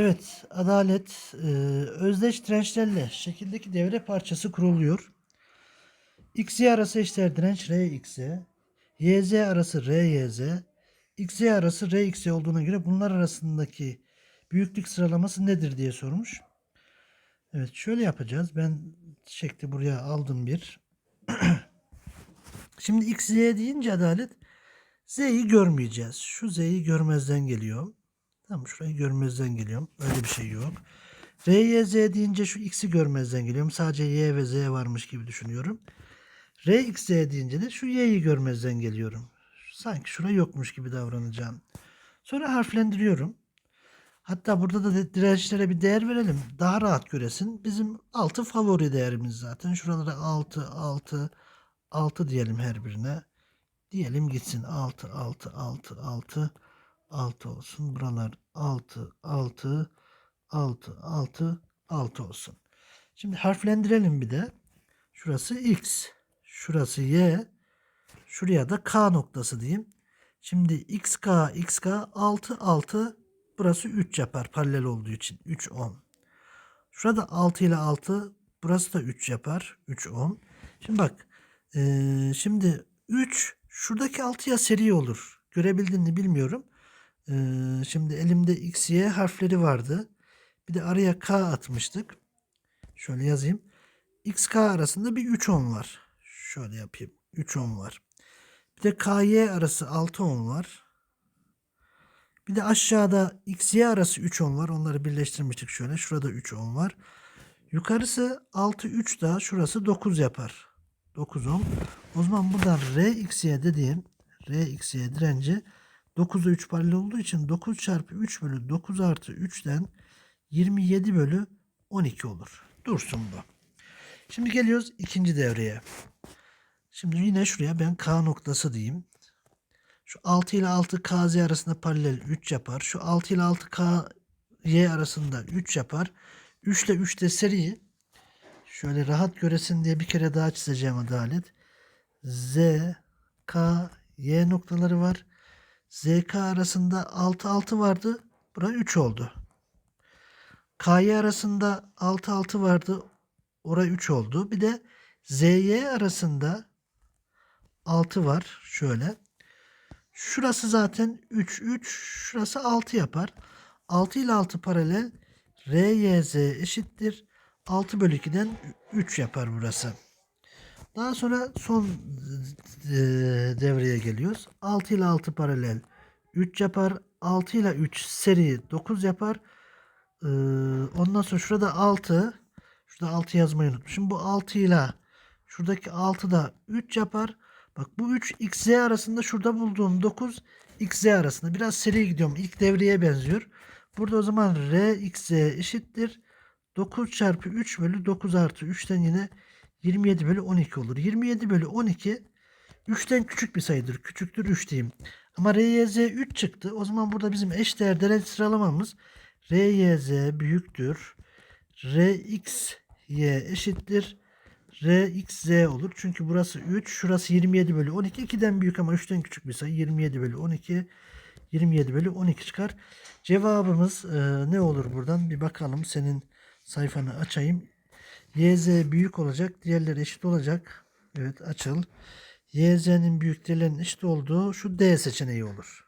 Evet, adalet e, özdeş dirençlerle şekildeki devre parçası kuruluyor. XY arası eşdeğer direnç RXY, YZ arası RYZ, XY arası RXY olduğuna göre bunlar arasındaki büyüklük sıralaması nedir diye sormuş. Evet, şöyle yapacağız. Ben şekli buraya aldım bir. Şimdi XY deyince adalet Z'yi görmeyeceğiz. Şu Z'yi görmezden geliyor. Tamam şurayı görmezden geliyorum. Öyle bir şey yok. R, Y, Z deyince şu X'i görmezden geliyorum. Sadece Y ve Z varmış gibi düşünüyorum. R, X, Z deyince de şu Y'yi görmezden geliyorum. Sanki şura yokmuş gibi davranacağım. Sonra harflendiriyorum. Hatta burada da dirençlere bir değer verelim. Daha rahat göresin. Bizim 6 favori değerimiz zaten. Şuralara 6, 6, 6 diyelim her birine. Diyelim gitsin 6, 6, 6, 6, 6 olsun. Buralar 6, 6, 6, 6, 6 olsun. Şimdi harflendirelim bir de. Şurası X, şurası Y, şuraya da K noktası diyeyim. Şimdi XK, XK 6, 6, burası 3 yapar paralel olduğu için. 3, 10. Şurada 6 ile 6, burası da 3 yapar. 3, 10. Şimdi bak, eee, şimdi 3 şuradaki 6'ya seri olur. Görebildin mi bilmiyorum. Eee, şimdi elimde X, Y harfleri vardı. Bir de araya K atmıştık. Şöyle yazayım. XK arasında bir 3 10 var. Şöyle yapayım. 3 10 var. Bir de KY arası 6 10 var. Bir de aşağıda XY arası 3 10 var. Onları birleştirmiştik şöyle. Şurada 3 10 var. Yukarısı 6 3 daha şurası 9 yapar. 9 10. O zaman buradan RXY dediğim RXY direnci 9'a 3 paralel olduğu için 9 çarpı 3 bölü 9 artı 3'ten 27 bölü 12 olur. Dursun bu. Şimdi geliyoruz ikinci devreye. Şimdi yine şuraya ben K noktası diyeyim. Şu 6 ile 6 KZ arasında paralel 3 yapar. Şu 6 ile 6 KY arasında 3 yapar. 3 ile 3 de seri. Şöyle rahat göresin diye bir kere daha çizeceğim adalet. Z, K, Y noktaları var. ZK arasında 6 6 vardı. Bura 3 oldu. KY arasında 6 6 vardı. Ora 3 oldu. Bir de ZY arasında 6 var. Şöyle. Şurası zaten 3 3. Şurası 6 yapar. 6 ile 6 paralel. RYZ eşittir. 6 bölü 2'den 3 yapar burası. Daha sonra son devreye geliyoruz. 6 ile 6 paralel 3 yapar. 6 ile 3 seri 9 yapar. Ee, ondan sonra şurada 6. Şurada 6 yazmayı unutmuşum. Bu 6 ile şuradaki 6 da 3 yapar. Bak bu 3 XZ arasında şurada bulduğum 9 XZ arasında. Biraz seri gidiyorum. İlk devreye benziyor. Burada o zaman RXZ eşittir. 9 çarpı 3 bölü 9 artı 3'ten yine 27 bölü 12 olur. 27 bölü 12 3'ten küçük bir sayıdır. Küçüktür 3 diyeyim. Ama RYZ 3 çıktı. O zaman burada bizim eşdeğer direnç sıralamamız RYZ büyüktür. RXY eşittir. RXZ olur. Çünkü burası 3. Şurası 27 bölü 12. 2'den büyük ama 3'ten küçük bir sayı. 27 bölü 12. 27 bölü 12 çıkar. Cevabımız e, ne olur buradan? Bir bakalım. Senin sayfanı açayım. YZ büyük olacak. Diğerleri eşit olacak. Evet açıl. YZ'nin büyük değerlerinin eşit olduğu şu D seçeneği olur.